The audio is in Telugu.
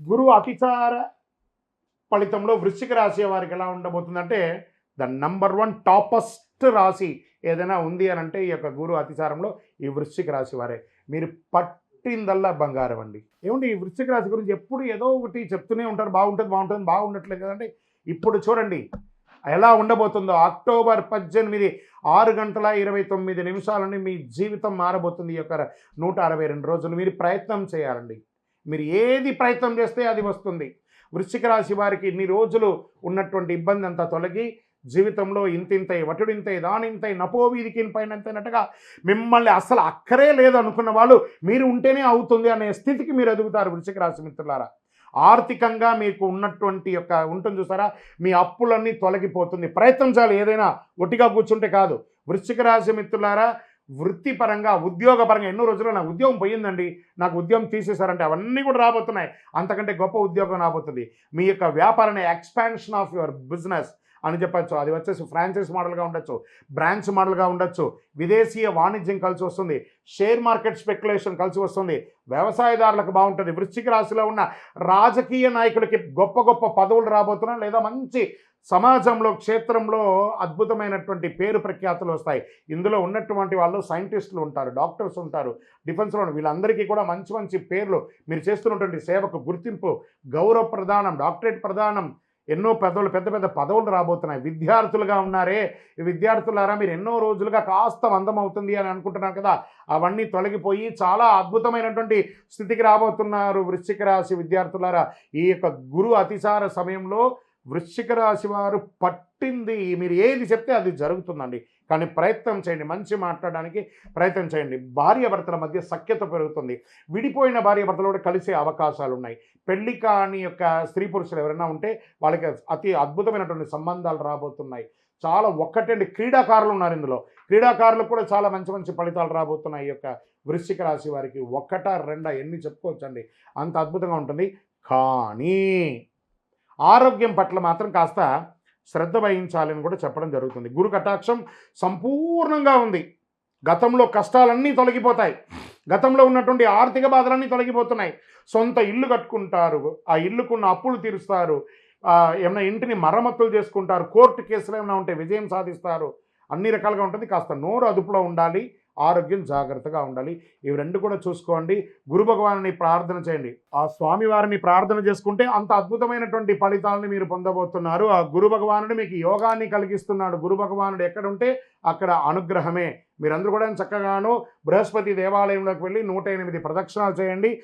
గురువు అతిచార ఫలితంలో వృశ్చిక రాశి వారికి ఎలా ఉండబోతుందంటే ద నంబర్ వన్ టాపస్ట్ రాశి ఏదైనా ఉంది అని అంటే ఈ యొక్క గురు అతిచారంలో ఈ వృశ్చిక రాశి వారే. మీరు పట్టిందల్లా బంగారం అండి. ఏమండి ఈ వృశ్చిక రాశి గురించి ఎప్పుడు ఏదో ఒకటి చెప్తూనే ఉంటారు. బాగుంటుంది బాగుంటుంది బాగుండట్లేదు కదండి. ఇప్పుడు చూడండి ఎలా ఉండబోతుందో అక్టోబర్ పద్దెనిమిది ఆరు గంటల ఇరవై తొమ్మిది నిమిషాలని మీ జీవితం మారబోతుంది. ఈ యొక్క నూట అరవై రెండు రోజులు మీరు ప్రయత్నం చేయాలండి. మీరు ఏది ప్రయత్నం చేస్తే అది వస్తుంది. వృశ్చిక రాశి వారికి ఇన్ని రోజులు ఉన్నటువంటి ఇబ్బంది అంతా తొలగి జీవితంలో ఇంతింతై వటుడింతై దానింతై నపోవీధికి పైనంతైనట్టుగా మిమ్మల్ని అసలు అక్కరే లేదనుకున్న వాళ్ళు మీరు ఉంటేనే అవుతుంది అనే స్థితికి మీరు ఎదుగుతారు వృశ్చిక రాశి మిత్రులారా. ఆర్థికంగా మీకు ఉన్నటువంటి యొక్క ఉంటుంది చూసారా మీ అప్పులన్నీ తొలగిపోతుంది. ప్రయత్నం చేయాలి ఏదైనా ఒట్టిగా కూర్చుంటే కాదు. వృశ్చిక రాశి మిత్రులారా వృత్తిపరంగా ఉద్యోగపరంగా ఎన్నో రోజుల్లో నాకు ఉద్యోగం పోయిందండి. నాకు ఉద్యోగం తీసేశారంటే అవన్నీ కూడా రాబోతున్నాయి. అంతకంటే గొప్ప ఉద్యోగం రాబోతుంది. మీ యొక్క వ్యాపారాన్ని ఎక్స్పాన్షన్ ఆఫ్ యువర్ బిజినెస్ అని చెప్పచ్చు. అది వచ్చేసి ఫ్రాంచైజ్ మోడల్గా ఉండొచ్చు. బ్రాంచ్ మోడల్గా ఉండొచ్చు. విదేశీయ వాణిజ్యం కలిసి వస్తుంది. షేర్ మార్కెట్ స్పెక్యులేషన్ కలిసి వస్తుంది. వ్యవసాయదారులకు బాగుంటుంది. వృశ్చిక రాశిలో ఉన్న రాజకీయ నాయకులకి గొప్ప గొప్ప పదవులు రాబోతున్నా లేదా మంచి సమాజంలో క్షేత్రంలో అద్భుతమైనటువంటి పేరు ప్రఖ్యాతులు వస్తాయి. ఇందులో ఉన్నటువంటి వాళ్ళు సైంటిస్టులు ఉంటారు డాక్టర్స్ ఉంటారు డిఫెన్స్లో వీళ్ళందరికీ కూడా మంచి మంచి పేర్లు. మీరు చేస్తున్నటువంటి సేవకు గుర్తింపు గౌరవ ప్రదానం డాక్టరేట్ ప్రదానం ఎన్నో పదవులు పెద్ద పెద్ద పదవులు రాబోతున్నాయి. విద్యార్థులుగా ఉన్నారే. విద్యార్థులారా మీరు ఎన్నో రోజులుగా కాస్త మందం అవుతుంది అని అనుకుంటున్నారు కదా. అవన్నీ తొలగిపోయి చాలా అద్భుతమైనటువంటి స్థితికి రాబోతున్నారు వృశ్చిక రాశి విద్యార్థులారా. ఈ యొక్క గురు అతిసార సమయంలో వృశ్చిక రాశి వారు పట్టింది. మీరు ఏది చెప్తే అది జరుగుతుందండి. కానీ ప్రయత్నం చేయండి. మంచి మాట్లాడడానికి ప్రయత్నం చేయండి. భార్యాభర్తల మధ్య సఖ్యత పెరుగుతుంది. విడిపోయిన భార్యాభర్తలు కూడా కలిసే అవకాశాలు ఉన్నాయి పెళ్ళి కాని యొక్క స్త్రీ పురుషులు ఎవరైనా ఉంటే వాళ్ళకి అతి అద్భుతమైనటువంటి సంబంధాలు రాబోతున్నాయి. చాలా ఒక్కటండి. క్రీడాకారులు ఉన్నారు ఇందులో. క్రీడాకారులకు కూడా చాలా మంచి మంచి ఫలితాలు రాబోతున్నాయి ఈ యొక్క వృశ్చిక రాశి వారికి. ఒక్కట రెండా ఎన్ని చెప్పుకోవచ్చండి. అంత అద్భుతంగా ఉంటుంది. కానీ ఆరోగ్యం పట్ల మాత్రం కాస్త శ్రద్ధ వహించాలని కూడా చెప్పడం జరుగుతుంది. గురు కటాక్షం సంపూర్ణంగా ఉంది. గతంలో కష్టాలన్నీ తొలగిపోతాయి. గతంలో ఉన్నటువంటి ఆర్థిక బాధలన్నీ తొలగిపోతున్నాయి. సొంత ఇల్లు కట్టుకుంటారు. ఆ ఇల్లుకున్న అప్పులు తీరుస్తారు. ఏమైనా ఇంటిని మరమ్మతులు చేసుకుంటారు. కోర్టు కేసులు ఏమైనా ఉంటే విజయం సాధిస్తారు. అన్ని రకాలుగా ఉంటుంది. కాస్త నోరు అదుపులో ఉండాలి. ఆరోగ్యం జాగ్రత్తగా ఉండాలి. ఇవి రెండు కూడా చూసుకోండి. గురు భగవాన్ని ప్రార్థన చేయండి. ఆ స్వామి వారిని ప్రార్థన చేసుకుంటే అంత అద్భుతమైనటువంటి ఫలితాలను మీరు పొందబోతున్నారు. ఆ గురు భగవానుడు మీకు యోగాన్ని కలిగిస్తున్నాడు. గురు భగవానుడు ఎక్కడుంటే అక్కడ అనుగ్రహమే. మీరందరూ కూడా చక్కగాను బృహస్పతి దేవాలయంలోకి వెళ్ళి నూట ఎనిమిది ప్రదక్షిణాలు చేయండి.